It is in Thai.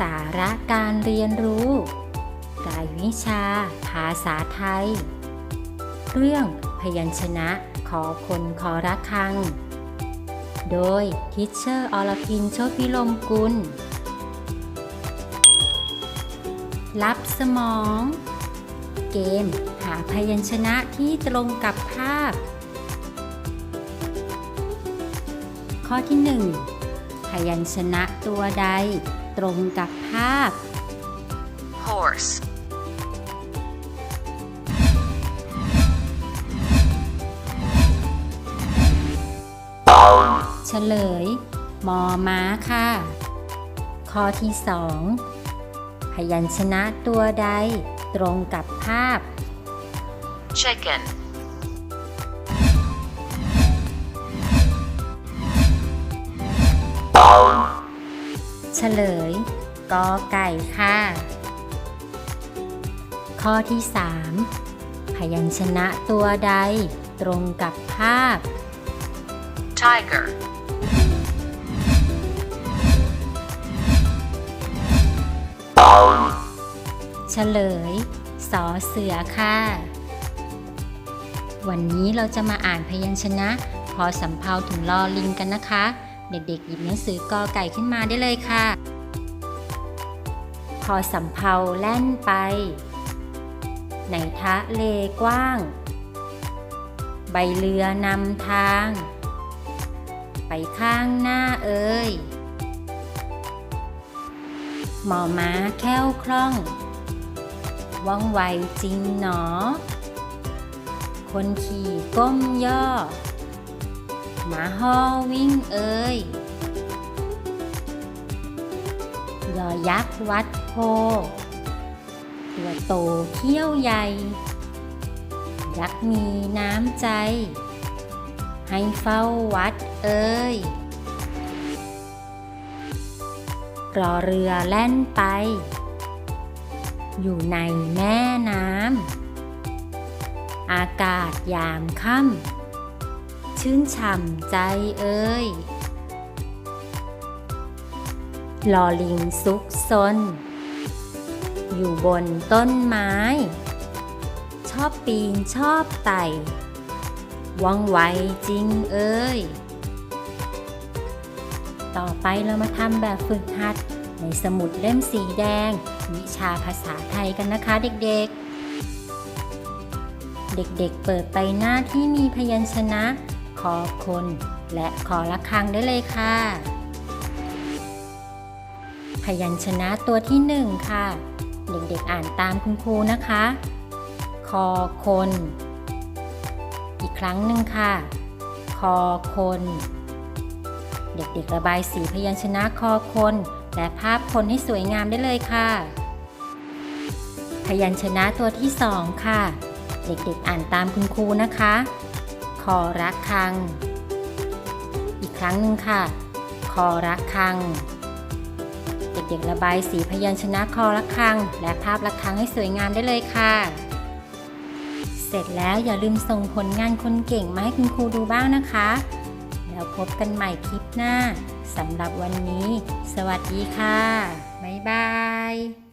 สาระการเรียนรู้ รายวิชา ภาษาไทย เรื่องพยัญชนะขอคนขอระคัง โดยทิชเชอร์อรพินโชติพิลมกุล รับสมอง เกม หาพยัญชนะที่ตรงกับภาพ ข้อที่ 1 พยัญชนะตัวใด ตรงกับภาพ horse, เฉลย มอม้าค่ะ ข้อที่2พยัญชนะตัวใดตรงกับภาพ chicken, ฉลยกอไก่ค่ะ ข้อที่ 3 พยัญชนะตัวใดตรงกับภาพ tiger, เฉลย สอเสือค่ะ วันนี้เราจะมาอ่านพยัญชนะ พอสำเพาถึงลอลิงกันนะคะ เด็กๆ หยิบหนังสือกอไก่ขึ้นมาได้เลยค่ะพอสำเพาแล่นไปในทะเลกว้าง ใบเรือนำทาง ไปข้างหน้าเอ่ยหมอม้าแค้วคล่อง ว่องไวจริงหนอ คนขี่ก้มย่อ หมาฮอวิ่งเอ่ยยอยักษ์วัดโพ ตัวโตเขี้ยวใหญ่ ยักษ์มีน้ำใจ ให้เฝ้าวัดเอ่ยรอเรือแล่นไป อยู่ในแม่น้ำ อากาศยามค่ำ ชื่นฉ่ำใจเอ่ยลอลิงซุกซน อยู่บนต้นไม้ ชอบปีนชอบไต่ว่องไวจริงเอ่ยต่อไปเรามาทำแบบฝึกหัด ในสมุดเล่มสีแดง วิชาภาษาไทยกันนะคะเด็กๆ เด็กๆเปิดไปหน้าที่มีพยัญชนะ คอคนและคอละครังได้เลยค่ะ พยัญชนะตัวที่หนึ่งค่ะ เด็กๆอ่านตามคุณครูนะคะ คอคน อีกครั้งหนึ่งค่ะ คอคน เด็กๆระบายสีพยัญชนะคอคน และภาพคนให้สวยงามได้เลยค่ะ พยัญชนะตัวที่สองค่ะ เด็กๆอ่านตามคุณครูนะคะ คอระคัง อีกครั้งหนึ่งค่ะ คอระคัง เด็กๆระบายสีพยัญชนะคอระคัง และภาพระคังให้สวยงามได้เลยค่ะ เสร็จแล้วอย่าลืมส่งผลงานคนเก่งมาให้คุณครูดูบ้างนะคะ แล้วพบกันใหม่คลิปหน้าสำหรับวันนี้ สวัสดีค่ะ บ๊ายบาย